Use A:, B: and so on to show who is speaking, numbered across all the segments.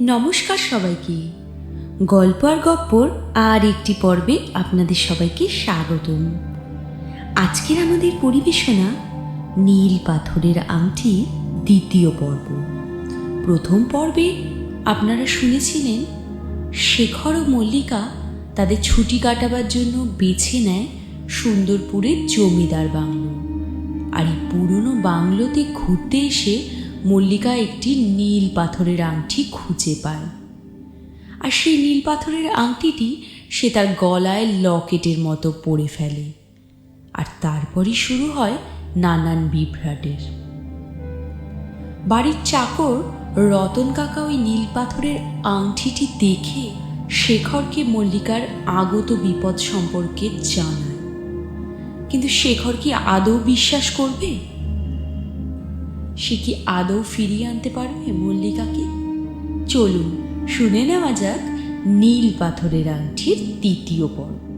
A: নমস্কার সবাইকে। গল্প আর গপ্পর আর একটি পর্বে আপনাদের সবাইকে স্বাগতম। আজকের আমাদের পরিবেশনা নীল পাথরের আংটি দ্বিতীয় পর্ব। প্রথম পর্বে আপনারা শুনেছিলেন, শেখর ও মল্লিকা তাদের ছুটি কাটাবার জন্য বেছে নেয় সুন্দরপুরের জমিদার বাংলো। আর এই পুরনো বাংলোতে ঘুরতে এসে মল্লিকা একটি নীল পাথরের আংটি খুঁজে পায়। আর সেই নীল পাথরের আংটিটি সে তার গলায় লকেটের মতো পরে ফেলে। আর তারপরই শুরু হয় নানান বিভ্রাটের। বাড়ির চাকর রতন কাকা ওই নীল পাথরের আংটিটি দেখে শেখরকে মল্লিকার আগত বিপদ সম্পর্কে জানায়। কিন্তু শেখর কি আদৌ বিশ্বাস করবে? সে কি আদৌ ফিরিয়ে আনতে পারবে মল্লিকাকে? চলুন, শুনে নেওয়া যাক নীল পাথরের আংটির তৃতীয় পর্ব।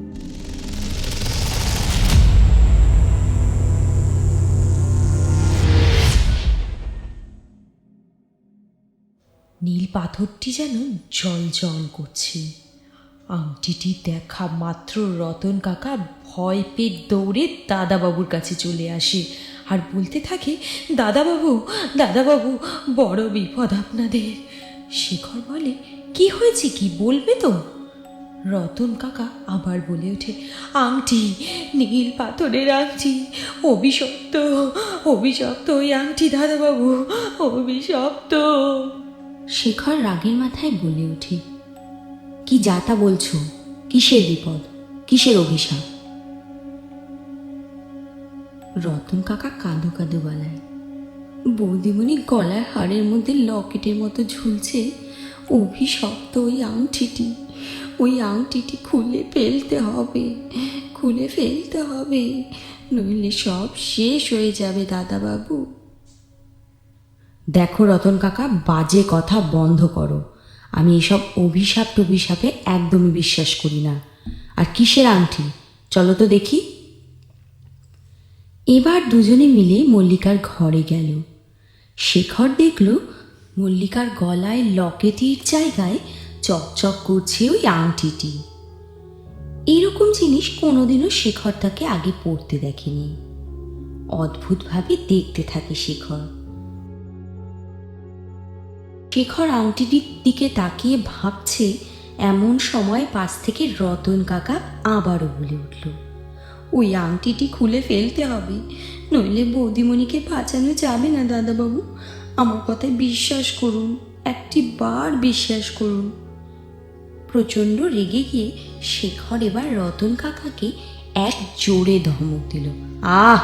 A: নীল পাথরটি যেন জল জল করছে। আংটিটি দেখা মাত্র রতন কাকা ভয় পেয়ে দৌড়ে দাদাবাবুর কাছে চলে আসে। আর বলতে থাকে, দাদাবাবু দাদাবাবু, বড় বিপদ আপনাদের। শেখর বলে, কি হয়েছে কি বলবে তো? রতন কাকা আবার বলে ওঠে, আংটি, নীল পাথরের আংটি, অভিশপ্ত অভিশপ্ত ওই আংটি দাদাবাবু, অভিশপ্ত। শেখর রাগের মাথায় বলে ওঠে, কি যাতা বলছো? কিসের বিপদ? কিসের অভিশাপ? রতন কাকা কাঁদো কাঁদো গলায়। বৌদিমণি গলার হাড়ের মধ্যে লকেটের মতো ঝুলছে। অভিশপ্ত ওই আংটিটি। ওই আংটিটি খুলে ফেলতে হবে। খুলে ফেলতে হবে। নইলে সব শেষ হয়ে যাবে দাদাবাবু। দেখো রতন কাকা, বাজে কথা বন্ধ করো। আমি এসব অভিশাপ টভিশাপে একদমই বিশ্বাস করি না। আর কিসের আংটি? চলো তো দেখি। এবার দুজনে মিলে মল্লিকার ঘরে গেল। শেখর দেখল মল্লিকার গলায় লকেটের জায়গায় চকচক করছে ওই আংটিটি। এরকম জিনিস কোনোদিনও শেখর তাকে আগে পড়তে দেখেনি। অদ্ভুতভাবে দেখতে থাকে শেখর। শেখর আংটিটির দিকে তাকিয়ে ভাবছে, এমন সময় পাশ থেকে রতন কাকা আবারও বলে উঠল ওই আংটিটি খুলে ফেলতে হবে। নইলে বৌদিমণিকে বাঁচানো যাবে না দাদাবাবু। আমার কথায় বিশ্বাস করুন একটি বার বিশ্বাস করুন। প্রচণ্ড রেগে গিয়ে শেখর এবার রতন কাকাকে এক জোরে ধমক দিল। আহ!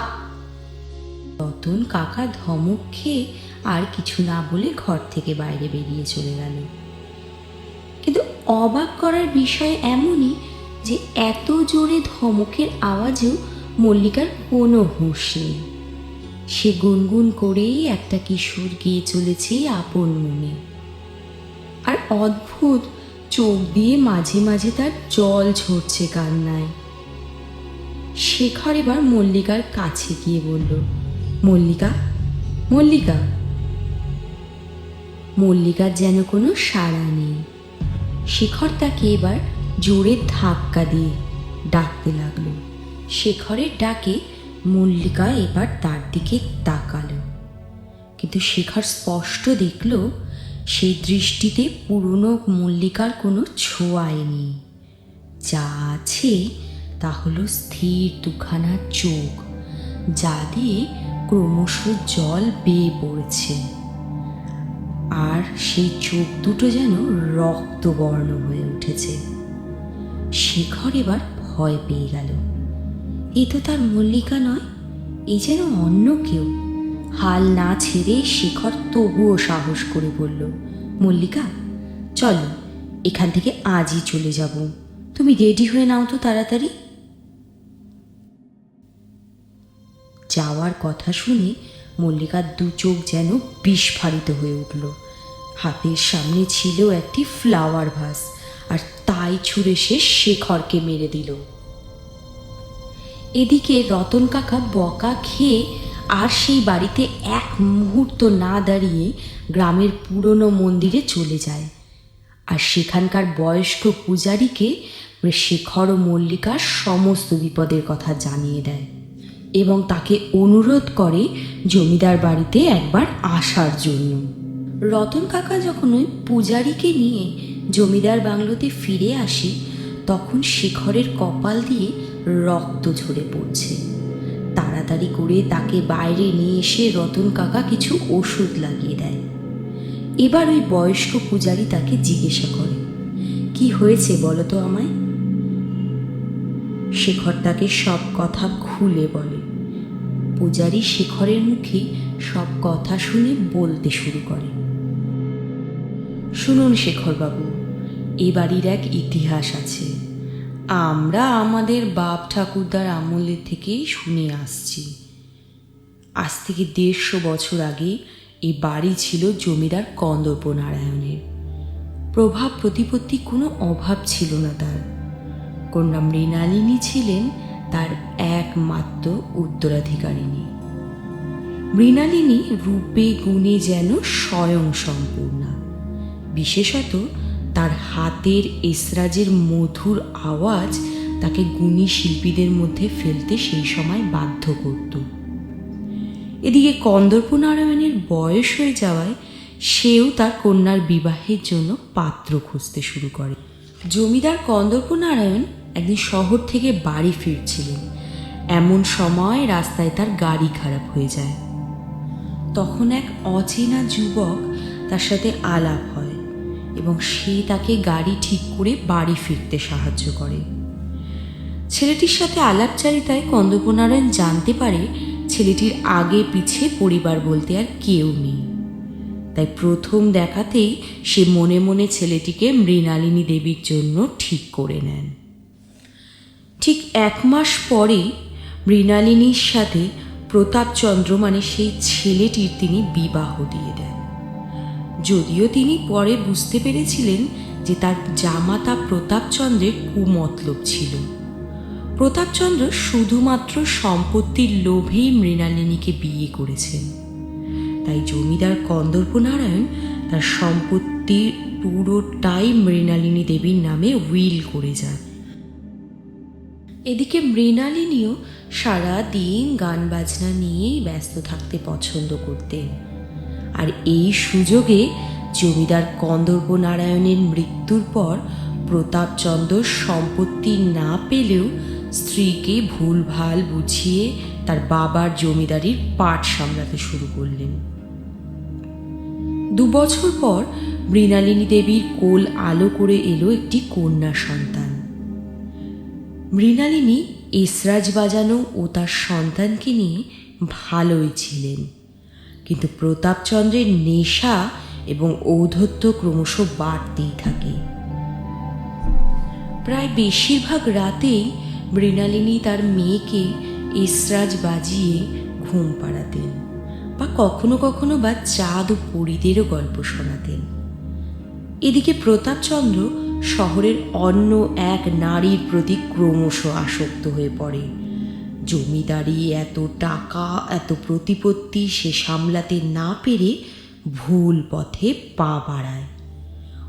A: রতন কাকা ধমক খেয়ে আর কিছু না বলে ঘর থেকে বাইরে বেরিয়ে চলে গেল। কিন্তু অবাক করার বিষয় এমনই যে এত জোরে ধমকের আওয়াজেও মল্লিকার কোনো হুঁশ নেই। সে গুনগুন করেই একটা কিশোর গিয়ে চলেছে আপন মনে। আর অদ্ভুত চোখ দিয়ে মাঝে মাঝে তার জল ঝরছে কান্নায়। শেখর এবার মল্লিকার কাছে গিয়ে বলল, মল্লিকা মল্লিকা। মল্লিকার যেন কোনো সাড়া নেই। শেখর তাকে এবার জোরে ধাক্কা দিয়ে ডাকতে লাগল। শেখরের ডাকে মল্লিকা এবার তার দিকে তাকালো। কিন্তু শেখর স্পষ্ট দেখল, সেই দৃষ্টিতে পুরনো মল্লিকার কোনো ছোঁয়াই নেই। যা আছে তা হলো স্থির দুখানা চোখ, যা দিয়ে ক্রমশ জল বেয়ে পড়ছে। আর সেই চোখ দুটো যেন রক্তবর্ণ হয়ে উঠেছে। শেখর এবার ভয় পেয়ে গেল। এ তো তার মল্লিকা নয়, এ যেন অন্য কেউ। হাল না ছেড়ে শেখর তবুও সাহস করে বলল, মল্লিকা, চলো, এখান থেকে আজই চলে যাব। তুমি রেডি হয়ে নাও তো তাড়াতাড়ি। যাওয়ার কথা শুনে মল্লিকার দু চোখ যেন বিস্ফারিত হয়ে উঠল। হাতের সামনে ছিল একটি ফ্লাওয়ার ভাস আর তাই ছুঁড়ে সে শেখরকে মেরে দিল। এদিকে রতন কাকা বকা খেয়ে আর সেই বাড়িতে এক মুহূর্ত না দাঁড়িয়ে গ্রামের পুরনো মন্দিরে চলে যায় আর সেখানকার বয়স্ক পূজারীকে শেখর ও মল্লিকার সমস্ত বিপদের কথা জানিয়ে দেয় এবং তাকে অনুরোধ করে জমিদার বাড়িতে একবার আসার জন্য। রতন কাকা যখন ওই পূজারীকে নিয়ে জমিদার বাংলোতে ফিরে আসি, তখন শেখরের কপাল দিয়ে রক্ত ঝরে পড়ছে। তাড়াতাড়ি করে তাকে বাইরে নিয়ে এসে রতন কাকা কিছু ওষুধ লাগিয়ে দেয়। এবার ওই বয়স্ক পূজারী তাকে জিজ্ঞাসা করে, কি হয়েছে বলো তো আমায়? শেখর তাকে সব কথা খুলে বলে। পূজারী শেখরের মুখে সব কথা শুনে বলতে শুরু করে। শুনুন শেখরবাবু, এ বাড়ির এক ইতিহাস আছে। আমরা আমাদের বাপ ঠাকুরদার আমলের থেকেই শুনে আসছি। আজ থেকে দেড়শো বছর আগে এই বাড়ি ছিল জমিদার কন্দর্প নারায়ণের প্রভাব প্রতিপত্তি কোনো অভাব ছিল না তার। কন্যা মৃণালিনী ছিলেন তার একমাত্র উত্তরাধিকারিণী। মৃণালিনী রূপে গুণে যেন স্বয়ং সম্পূর্ণা। বিশেষত তার হাতের এসরাজের মধুর আওয়াজ তাকে গুণী শিল্পীদের মধ্যে ফেলতে সেই সময় বাধ্য করত। এদিকে কন্দর্প নারায়ণের বয়স হয়ে যাওয়ায় সেও তার কন্যার বিবাহের জন্য পাত্র খুঁজতে শুরু করে। জমিদার কন্দর্প নারায়ণ একদিন শহর থেকে বাড়ি ফিরছিলেন। এমন সময় রাস্তায় তার গাড়ি খারাপ হয়ে যায়। তখন এক অচেনা যুবক তার সাথে আলাপ হয়। এবং সে তাকে গাড়ি ঠিক করে বাড়ি ফিরতে সাহায্য করে। ছেলেটির সাথে আলাপচারিতায় কন্দপনারায়ণ জানতে পারে ছেলেটির আগে পিছে পরিবার বলতে আর কেউ নেই। তাই প্রথম দেখাতেই সে মনে মনে ছেলেটিকে মৃণালিনী দেবীর জন্য ঠিক করে নেন। ঠিক এক মাস পরে মৃণালিনীর সাথে প্রতাপচন্দ্র মানে সেই ছেলেটির তিনি বিবাহ দিয়ে দেন। যদিও তিনি পরে বুঝতে পেরেছিলেন যে তার জামাতা প্রতাপচন্দ্রের কুমতলব ছিল। প্রতাপচন্দ্র শুধুমাত্র সম্পত্তির লোভেই মৃণালিনীকে বিয়ে করেছেন। তাই জমিদার কন্দর্প নারায়ণ তার সম্পত্তির পুরোটাই মৃণালিনী দেবীর নামে উইল করে যান। এদিকে মৃণালিনীও সারা দিন গান বাজনা নিয়েই ব্যস্ত থাকতে পছন্দ করতেন। আর এই সুযোগে জমিদার কন্দর্প নারায়ণের মৃত্যুর পর প্রতাপচন্দ্র সম্পত্তি না পেলেও স্ত্রীকে ভুলভাল বুঝিয়ে তার বাবার জমিদারির পাঠ সামলাতে শুরু করলেন। দু বছর পর মৃণালিনী দেবীর কোল আলো করে এলো একটি কন্যা সন্তান। মৃণালিনী এসরাজ বাজানো ও তার সন্তানকে নিয়ে ভালোই ছিলেন। কিন্তু প্রতাপচন্দ্রের নেশা এবং ঔদ্ধত্য ক্রমশ বাড়তেই থাকে। প্রায় বেশিরভাগ রাতেই মৃণালিনী তার মেয়েকে ইসরাজ বাজিয়ে ঘুম পাড়াতেন বা কখনো কখনো বা চাঁদ ও পরীদেরও গল্প শোনাতেন। এদিকে প্রতাপচন্দ্র শহরের অন্য এক নারীর প্রতি ক্রমশ আসক্ত হয়ে পড়ে। জমিদারি, এত টাকা, এত প্রতিপত্তি সে সামলাতে না পেরে ভুল পথে পা বাড়ায়।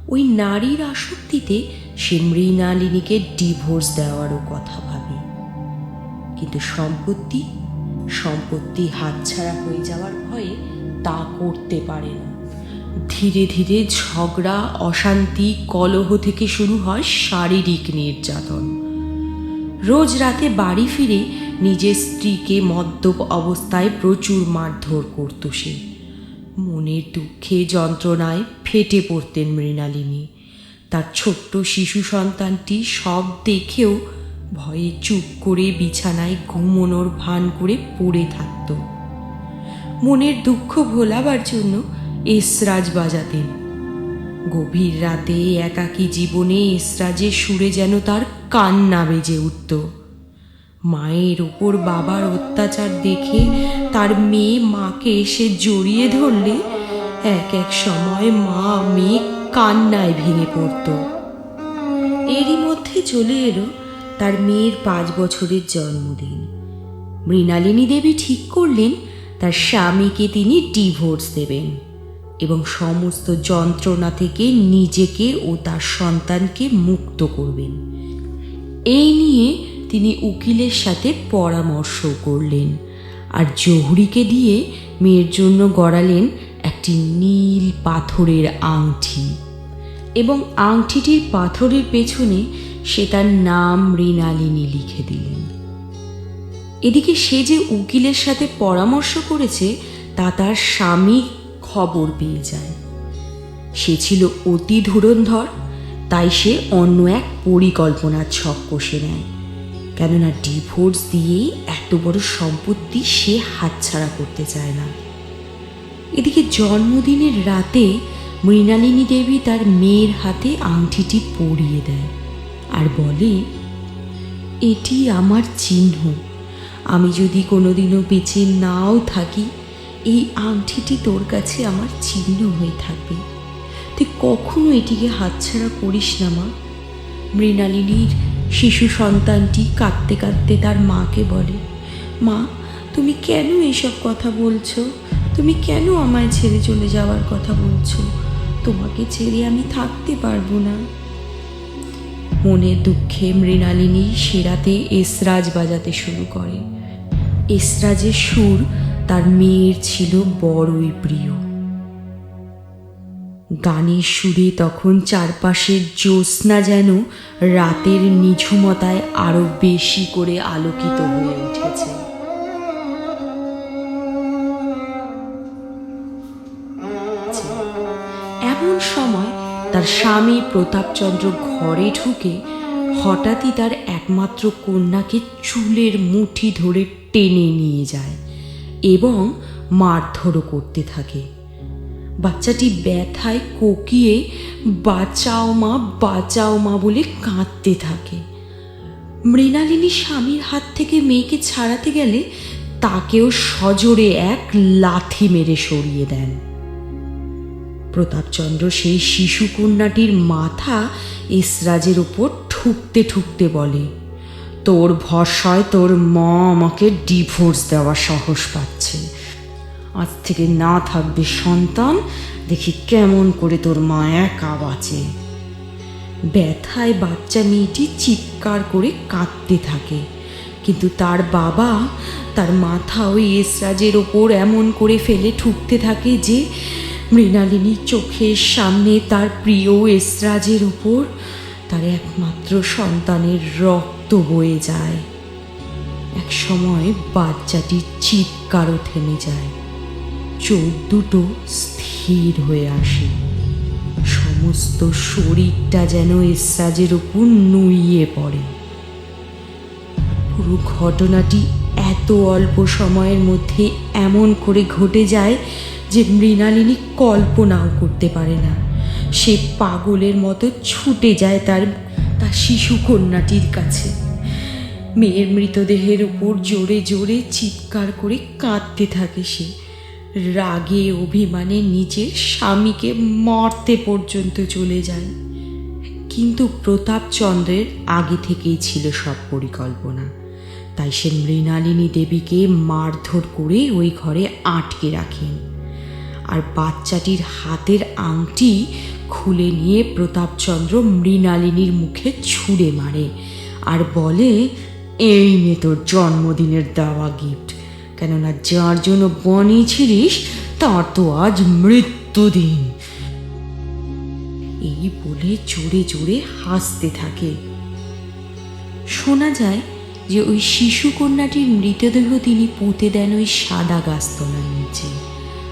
A: ওই নারীর আসক্তিতে সে মৃণালিনীকে ডিভোর্স দেওয়ারও কথা ভাবে। কিন্তু সম্পত্তি সম্পত্তি হাতছাড়া হয়ে যাওয়ার ভয়ে তা করতে পারে না। ধীরে ধীরে ঝগড়া, অশান্তি, কলহ থেকে শুরু হয় শারীরিক নির্যাতন। রোজ রাতে বাড়ি ফিরে নিজের স্ত্রীকে মদ্যপ অবস্থায় প্রচুর মারধর করত সে। মনের দুঃখে যন্ত্রণায় ফেটে পড়তেন মৃণালিনী। তার ছোট্ট শিশু সন্তানটি সব দেখেও ভয়ে চুপ করে বিছানায় ঘুমোনোর ভান করে পড়ে থাকত। মনের দুঃখ ভোলাবার জন্য এসরাজ বাজাতেন। গভীর রাতে একাকী জীবনে এসরাজের সুরে যেন তার কান্না বেজে উঠত। মায়ের ওপর বাবার অত্যাচার দেখে তার মেয়ে মাকে এসে জড়িয়ে ধরলে, এক এক সময় মা মেয়ে কান্নায় ভেঙে পড়ত। এরই মধ্যে চলে এলো তার মেয়ের পাঁচ বছরের জন্মদিন। মৃণালিনী দেবী ঠিক করলেন তার স্বামীকে তিনি ডিভোর্স দেবেন এবং সমস্ত যন্ত্রণা থেকে নিজেকে ও তার সন্তানকে মুক্ত করবেন। এই নিয়ে তিনি উকিলের সাথে পরামর্শ করলেন আর জহুরিকে দিয়ে মেয়ের জন্য গড়ালেন একটি নীল পাথরের আংটি এবং আংটিটির পাথরের পেছনে সে তার নাম মৃণালিনী লিখে দিলেন। এদিকে সে যে উকিলের সাথে পরামর্শ করেছে, তা তার স্বামী খবর পেয়ে যায়। সে ছিল অতি ধুরন্ধর, তাই সে অন্য এক পরিকল্পনার ছক কষে নেয়। কেননা ডিভোর্স দিয়ে এত বড় সম্পত্তি সে হাতছাড়া করতে চায় না। এদিকে জন্মদিনের রাতে মৃণালিনী দেবী তার মেয়ের হাতে আংটিটি পরিয়ে দেয় আর বলে, এটি আমার চিহ্ন। আমি যদি কোনোদিনও বেঁচে নাও থাকি, এই আংটিটি তোর কাছে আমার চিহ্ন হয়ে থাকবে। তুই কখনো এটিকে হাতছাড়া করিস না, মা। মৃণালিনীর শিশু সন্তানটি কাঁদতে কাঁদতে তার মাকে বলে, মা, তুমি কেন এসব কথা বলছো? তুমি কেন আমায় ছেড়ে চলে যাওয়ার কথা বলছো? তোমাকে ছেড়ে আমি থাকতে পারব না। মনের দুঃখে মৃণালিনী সেরাতে এসরাজ বাজাতে শুরু করে। এসরাজের সুর তার মেয়ের ছিল বড়ই প্রিয়। গানের সুরে তখন চারপাশের জ্যোৎস্না যেন রাতের নিঝুমতায় আরও বেশি করে আলোকিত হয়ে উঠেছে। এমন সময় তার স্বামী প্রতাপচন্দ্র ঘরে ঢুকে হঠাৎই তার একমাত্র কন্যাকে চুলের মুঠি ধরে টেনে নিয়ে যায় এবং মারধরও করতে থাকে। বাচ্চাটি ব্যথায় কোকিয়ে, বাঁচাও মা বাঁচাও মা বলে কাঁদতে থাকে। মৃণালিনী স্বামীর হাত থেকে মেয়েকে ছাড়াতে গেলে তাকেও সজোরে এক লাথি মেরে সরিয়ে দেন। প্রতাপচন্দ্র সেই শিশু কন্যাটির মাথা ইসরাজের ওপর ঠুকতে ঠুকতে বলে, তোর ভরসায় তোর মা আমাকে ডিভোর্স দেওয়া সাহস পাচ্ছে। আজ থেকে না থাকবে সন্তান, দেখি কেমন করে তোর মা একা বাঁচে। ব্যথায় বাচ্চা মেয়েটি চিৎকার করে কাঁদতে থাকে, কিন্তু তার বাবা তার মাথা ওই এসরাজের ওপর এমন করে ফেলে ঠুকতে থাকে যে মৃণালিনীর চোখের সামনে তার প্রিয় এসরাজের ওপর তার একমাত্র সন্তানের রক্ত বয়ে যায়। এক সময় বাচ্চাটির চিৎকারও থেমে যায়। চোখ দুটো স্থির হয়ে আসে। সমস্ত শরীরটা যেন এসরাজের ওপর নুইয়ে পড়ে। পুরো ঘটনাটি এত অল্প সময়ের মধ্যে এমন করে ঘটে যায় যে মৃণালিনী কল্পনাও করতে পারে না। সে পাগলের মতো ছুটে যায় তার তার শিশু কন্যাটির কাছে। মেয়ের মৃতদেহের উপর জোরে জোরে চিৎকার করে কাঁদতে থাকে সে। রাগে অভিমানে নিজের স্বামীকে মরতে পর্যন্ত চলে যায়। কিন্তু প্রতাপচন্দ্রের আগে থেকেই ছিল সব পরিকল্পনা। তাই সে মৃণালিনী দেবীকে মারধর করে ওই ঘরে আটকে রাখেন। আর বাচ্চাটির হাতের আংটি খুলে নিয়ে প্রতাপচন্দ্র মৃণালিনীর মুখে ছুঁড়ে মারে আর বলে, এই নে তোর জন্মদিনের দেওয়া গিফট কেননা যার জন্য বনিয়েছিলিস তার তো আজ মৃত্যুদিন। এই বলে জোরে জোরে হাসতে থাকে। শোনা যায় যে ওই শিশু কন্যাটির মৃতদেহ তিনি পুঁতে দেন ওই সাদা গাছতলার নিচে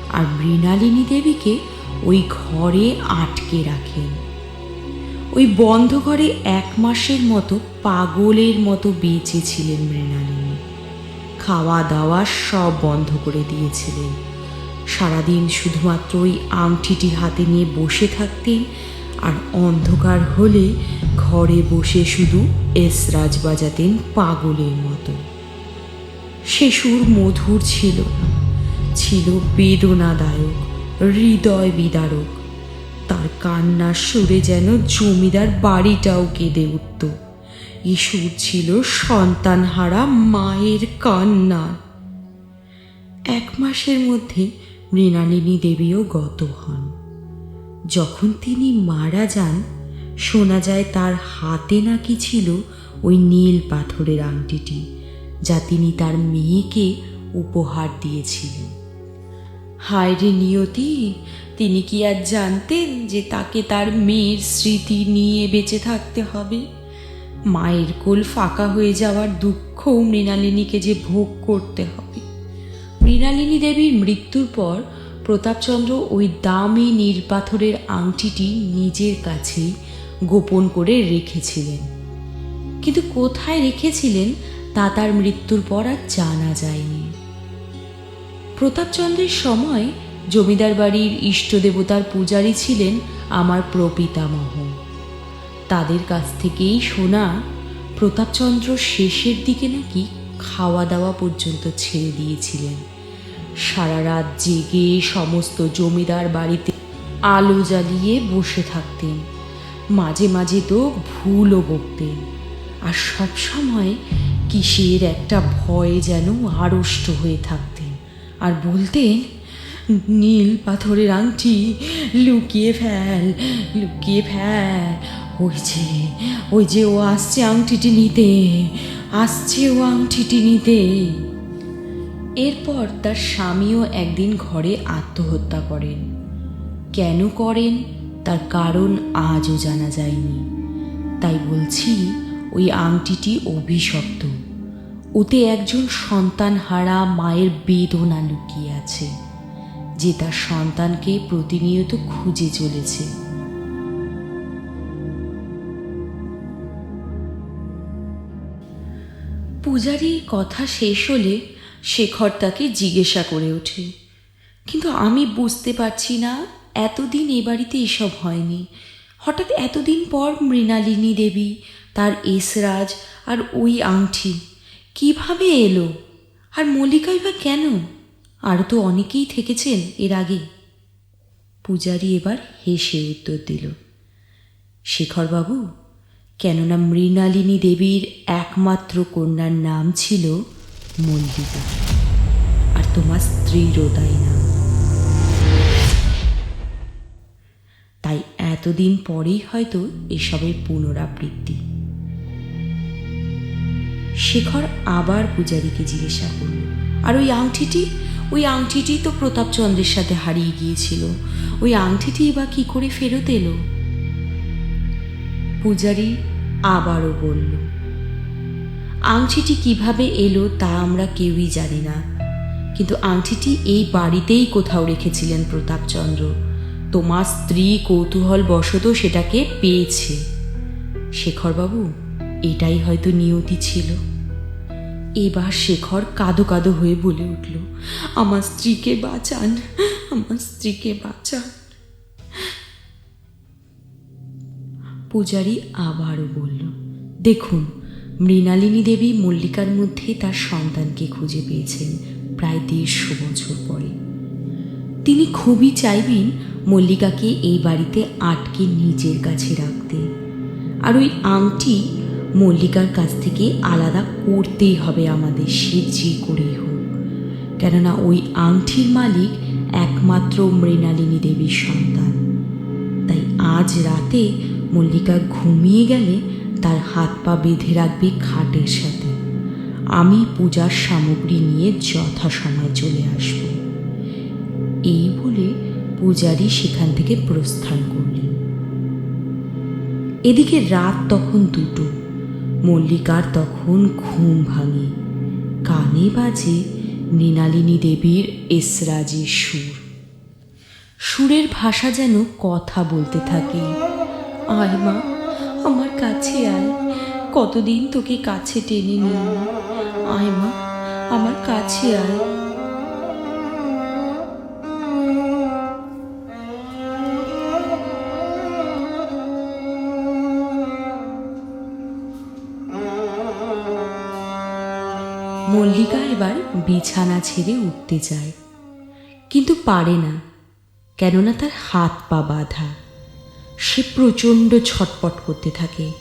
A: আর মৃণালিনী দেবীকে ওই ঘরে আটকে রাখেন। ওই বন্ধ ঘরে এক মাসের মতো পাগলের মতো বেঁচেছিলেন মৃণালিনী। খাওয়া দাওয়া সব বন্ধ করে দিয়েছিলেন। সারাদিন শুধুমাত্র ওই আংটিটি হাতে নিয়ে বসে থাকতেন আর অন্ধকার হলে ঘরে বসে শুধু এসরাজ বাজাতেন পাগলের মতো। সে সুর মধুর ছিল না, ছিল বেদনাদায়ক, হৃদয় বিদারক। তার কান্নার সুরে যেন জমিদার বাড়িটাও কেঁদে উঠত। এ সুর ছিল সন্তানহারা মায়ের কান্না এক মাসের মধ্যে মৃণালিনী দেবীও গত হন। যখন তিনি মারা যান, শোনা যায় তার হাতে নাকি ছিল ওই নীল পাথরের আংটিটি, যা তিনি তার মেয়েকে উপহার দিয়েছিলেন। হায় রে নিয়তি, তিনি কি আর জানতেন যে তাকে তার মেয়ের স্মৃতি নিয়ে বেঁচে থাকতে হবে? মায়ের কোল ফাঁকা হয়ে যাওয়ার দুঃখও মৃণালিনীকে যে ভোগ করতে হবে। মৃণালিনী দেবীর মৃত্যুর পর প্রতাপচন্দ্র ওই দামি নীলপাথরের আংটিটি নিজের কাছেই গোপন করে রেখেছিলেন। কিন্তু কোথায় রেখেছিলেন তা তার মৃত্যুর পর আর জানা যায়নি। প্রতাপচন্দ্রের সময় জমিদার বাড়ির ইষ্ট দেবতার পূজারী ছিলেন আমার প্রপিতামহ। তাদের কাছ থেকেই শোনা প্রতাপচন্দ্র শেষের দিকে নাকি খাওয়া দাওয়া পর্যন্ত ছেড়ে দিয়েছিলেন। সারা রাত জেগে সমস্ত জমিদার বাড়িতে আলো জ্বালিয়ে বসে থাকতেন। মাঝে মাঝে তো ভুলও বকতেন। আর সব সময় কিসের একটা ভয়ে যেন আড়ষ্ট হয়ে থাকতেন। আর বলতেন নীল পাথরের আংটি লুকিয়ে ফেল লুকিয়ে ফেল। ওই যে ওই যে ও আসছে আংটিটি নিতে, আসছে ও আংটিটি নিতে। এরপর তার স্বামীও একদিন ঘরে আত্মহত্যা করেন। কেন করেন? তার কারণ আজও জানা যায়নি। তাই বলছি, ওই আংটিটি অভিশপ্ত। ওতে একজন সন্তান হারা মায়ের বেদনা লুকিয়ে আছে। যে তার সন্তানকে প্রতিনিয়ত খুঁজে চলেছে। পূজারী কথা শেষ হলে শেখর তাকে জিজ্ঞাসা করে ওঠে, কিন্তু আমি বুঝতে পারছি না, এতদিন এ বাড়িতে এসব হয়নি। হঠাৎ এতদিন পর মৃণালিনী দেবী, তার এসরাজ আর ওই আংটি কীভাবে এলো? আর মল্লিকাই বা কেন? আরও তো অনেকেই থেকেছেন এর আগে। পূজারি এবার হেসে উত্তর দিল, শেখরবাবু, কেননা মৃণালিনী দেবীর একমাত্র কন্যার নাম ছিল মল্লিকা আর তোমার স্ত্রীরও তাই নাম। তাই এতদিন পরেই হয়তো এসবের পুনরাবৃত্তি। শেখর আবার পূজারীকে জিজ্ঞাসা করল, আর ওই আংটিটি ওই আংটিটি তো প্রতাপচন্দ্রের সাথে হারিয়ে গিয়েছিল। ওই আংটিটি বা কি করে ফেরত এলো? পূজারী আবারও বলল, আংটিটি কীভাবে এলো তা আমরা কেউই জানি না। কিন্তু আংটিটি এই বাড়িতেই কোথাও রেখেছিলেন প্রতাপচন্দ্র। তোমার স্ত্রী কৌতূহল বশত সেটাকে পেয়েছে। শেখরবাবু, এটাই হয়তো নিয়তি ছিল। এবার শেখর কাদো কাদো হয়ে বলে উঠল, আমার স্ত্রীকে বাঁচান, আমার স্ত্রীকে বাঁচান। পূজারী আবারও বলল, দেখুন, মৃণালিনী দেবী মল্লিকার মধ্যে তার সন্তানকে খুঁজে পেয়েছেন প্রায় দেড়শো বছর পরে। তিনি খুবই চাইবেন মল্লিকাকে এই বাড়িতে আটকে নিজের কাছে রাখতে। আর ওই আংটি মল্লিকার কাছ থেকে আলাদা করতেই হবে আমাদের সে যে করেই হোক। কেননা ওই আংটির মালিক একমাত্র মৃণালিনী দেবীর সন্তান। তাই আজ রাতে মল্লিকা ঘুমিয়ে গেলে তার হাত পা বেঁধে রাখবে খাটের সাথে। আমি পূজার সামগ্রী নিয়ে যথাসময় চলে আসব। এই বলে পূজারি সেখান থেকে প্রস্থান করলেন। এদিকে রাত তখন দুটো। মল্লিকার তখন ঘুম ভাঙে। কানে বাজে মৃণালিনী দেবীর এসরাজি সুর। সুরের ভাষা যেন কথা বলতে থাকে। আয় মা, আমার কাছে আয়। কতদিন তোকে কাছে টেনে নিই আয় মা, আমার কাছে আয়। মল্লিকা এবার বিছানা ছেড়ে উঠতে চায় কিন্তু পারে না, কেননা তার হাত পা বাঁধা। সে প্রচণ্ড ছটপট করতে থাকে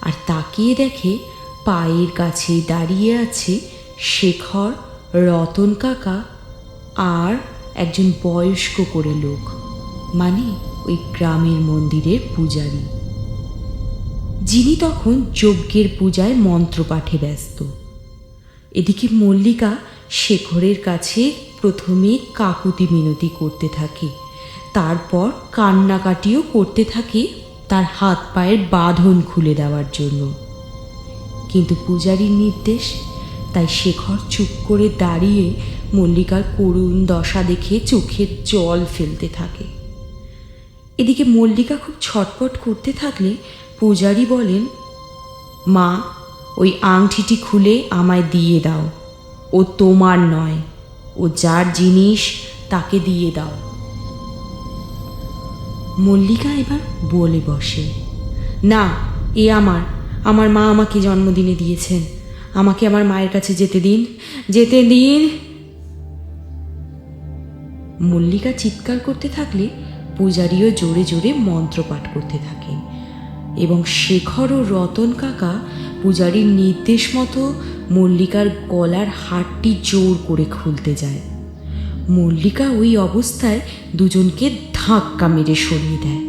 A: আর তাকিয়ে দেখে পায়ের কাছে দাঁড়িয়ে আছে শেখর, রতন কাকা আর একজন বয়স্ক করে লোক মানে ওই গ্রামের মন্দিরের পূজারী। যিনি তখন যজ্ঞের পূজায় মন্ত্রপাঠে ব্যস্ত। এদিকে মল্লিকা শেখরের কাছে প্রথমে কাকুতি মিনতি করতে থাকে। তারপর কান্নাকাটিও করতে থাকে তার হাত পায়ের বাঁধন খুলে দেওয়ার জন্য। কিন্তু পূজারীর নির্দেশ, তাই শেখর চুপ করে দাঁড়িয়ে মল্লিকার করুণ দশা দেখে চোখের জল ফেলতে থাকে। এদিকে মল্লিকা খুব ছটপট করতে থাকলে পূজারী বলেন, মা ওই আংটিটি খুলে আমায় দিয়ে দাও। ও তোমার নয়, ও যার জিনিস তাকে দিয়ে দাও। মল্লিকা এবার বলে বসে, না, এ আমার। আমার মা আমাকে জন্মদিনে দিয়েছেন। আমাকে আমার মায়ের কাছে যেতে দিন যেতে দিন। মল্লিকা চিৎকার করতে থাকলে পূজারীও জোরে জোরে মন্ত্র পাঠ করতে থাকেন। এবং শেখর ও রতন কাকা পূজারীর নির্দেশ মতো মল্লিকার গলার হারটি জোর করে খুলতে যায়। মল্লিকা ওই অবস্থায় দুজনকে ধাক্কা মেরে সরিয়ে দেয়।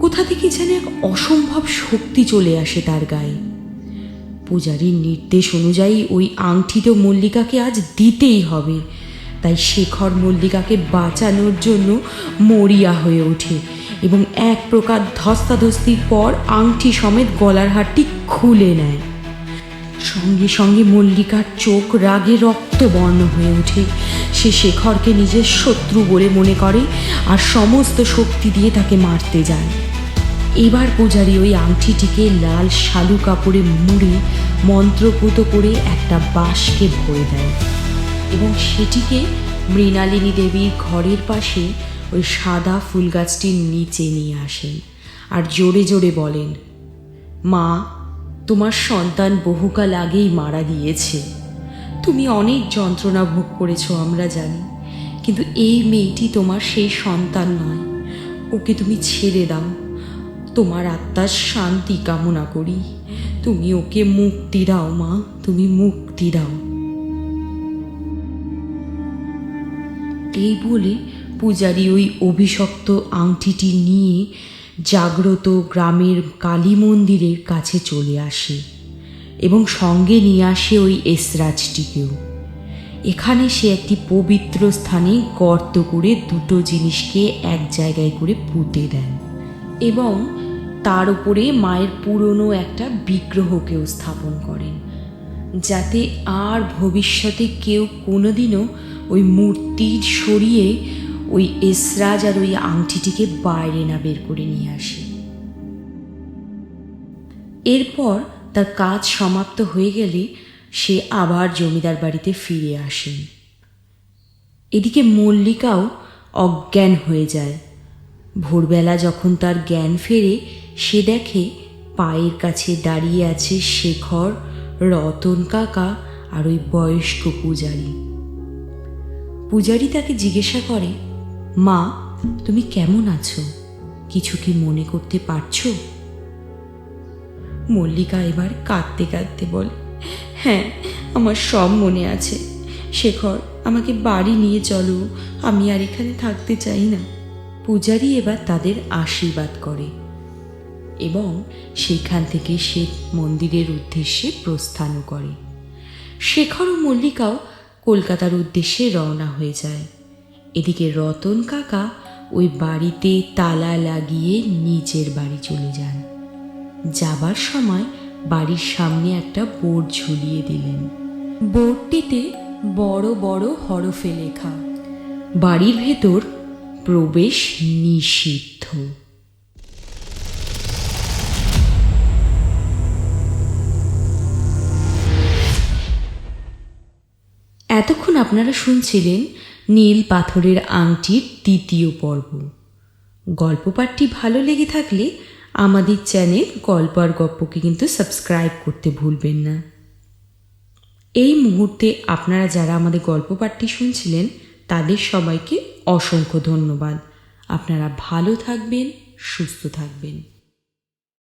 A: কোথা থেকে যেন এক অসম্ভব শক্তি চলে আসে তার গায়ে। পূজারীর নির্দেশ অনুযায়ী ওই আংটি তো মল্লিকাকে আজ দিতেই হবে। তাই শেখর মল্লিকাকে বাঁচানোর জন্য মরিয়া হয়ে ওঠে। এবং এক প্রকার ধস্তাধস্তির পর আংটি সমেত গলার হারটি খুলে নেয়। সঙ্গে সঙ্গে মল্লিকার চোখ রাগে রক্তবর্ণ হয়ে ওঠে। সে শেখরকে নিজের শত্রু বলে মনে করে আর সমস্ত শক্তি দিয়ে তাকে মারতে যায়। এবার পূজারী ওই আংটিটিকে লাল শালু কাপড়ে মুড়ে মন্ত্রপুত করে একটা বাঁশকে ভরে দেয়। এবং সেটিকে মৃণালিনী দেবীর ঘরের পাশে ওই সাদা ফুল গাছটির নিচে নিয়ে আসেন আর জোরে জোরে বলেন, মা, তোমার সন্তান বহুকাল আগেই মারা গিয়েছে। তুমি অনেক যন্ত্রণা ভোগ করেছ আমরা জানি, কিন্তু এই মেয়েটি তোমার সেই সন্তান নয়। ওকে তুমি ছেড়ে দাও। তোমার আত্মার শান্তি কামনা করি। তুমি ওকে মুক্তি দাও, মা, তুমি মুক্তি দাও। এই বলে পূজারী ওই অভিশপ্ত আংটিটি নিয়ে জাগ্রত গ্রামের কালী মন্দিরের কাছে চলে আসে এবং সঙ্গে নিয়ে আসে ওই এসরাজটিকেও। এখানে সে একটি পবিত্র স্থানে গর্ত করে দুটো জিনিসকে এক জায়গায় করে পুঁতে দেন এবং তার উপরে মায়ের পুরনো একটা বিগ্রহকেও স্থাপন করেন যাতে আর ভবিষ্যতে কেউ কোনোদিনও ওই মূর্তি সরিয়ে ওই এসরাজ আর ওই আংটিটিকে বাইরে না বের করে নিয়ে আসে। এরপর তার কাজ সমাপ্ত হয়ে গেলে সে আবার জমিদার বাড়িতে ফিরে আসেন এদিকে মল্লিকাও অজ্ঞান হয়ে যায়। ভোরবেলা যখন তার জ্ঞান ফেরে, সে দেখে পায়ের কাছে দাঁড়িয়ে আছে শেখর, রতন কাকা আর ওই বয়স্ক পূজারী। পূজারী তাকে জিজ্ঞাসা করে মা, তুমি কেমন আছো? কিছু কি মনে করতে পারছ? মল্লিকা এবার কাঁদতে কাঁদতে বলে হ্যাঁ আমার সব মনে আছে। শেখর, আমাকে বাড়ি নিয়ে চলো, আমি আর এখানে থাকতে চাই না। পূজারী এবার তাদের আশীর্বাদ করে এবং সেইখান থেকে সে মন্দিরের উদ্দেশ্যে প্রস্থানও করে। শেখর ও মল্লিকাও কলকাতার উদ্দেশ্যে রওনা হয়ে যায়। এদিকে রতন কাকা ওই বাড়িতে তালা লাগিয়ে নিজের বাড়ি চলে যান। যাবার সময় বাড়ির সামনে একটা বোর্ড ঝুলিয়ে দিলেন। বোর্ডটিতে বড় বড় হরফে লেখা, বাড়ির ভেতর প্রবেশ নিষিদ্ধ। এতক্ষণ আপনারা শুনছিলেন নীল পাথরের আংটির দ্বিতীয় পর্ব। গল্প পাঠটি ভালো লেগে থাকলে আমাদের চ্যানেল গল্প আর গপ্পকে কিন্তু সাবস্ক্রাইব করতে ভুলবেন না। এই মুহূর্তে আপনারা যারা আমাদের গল্প পাঠটি শুনছিলেন, তাদের সবাইকে অসংখ্য ধন্যবাদ। আপনারা ভালো থাকবেন, সুস্থ থাকবেন।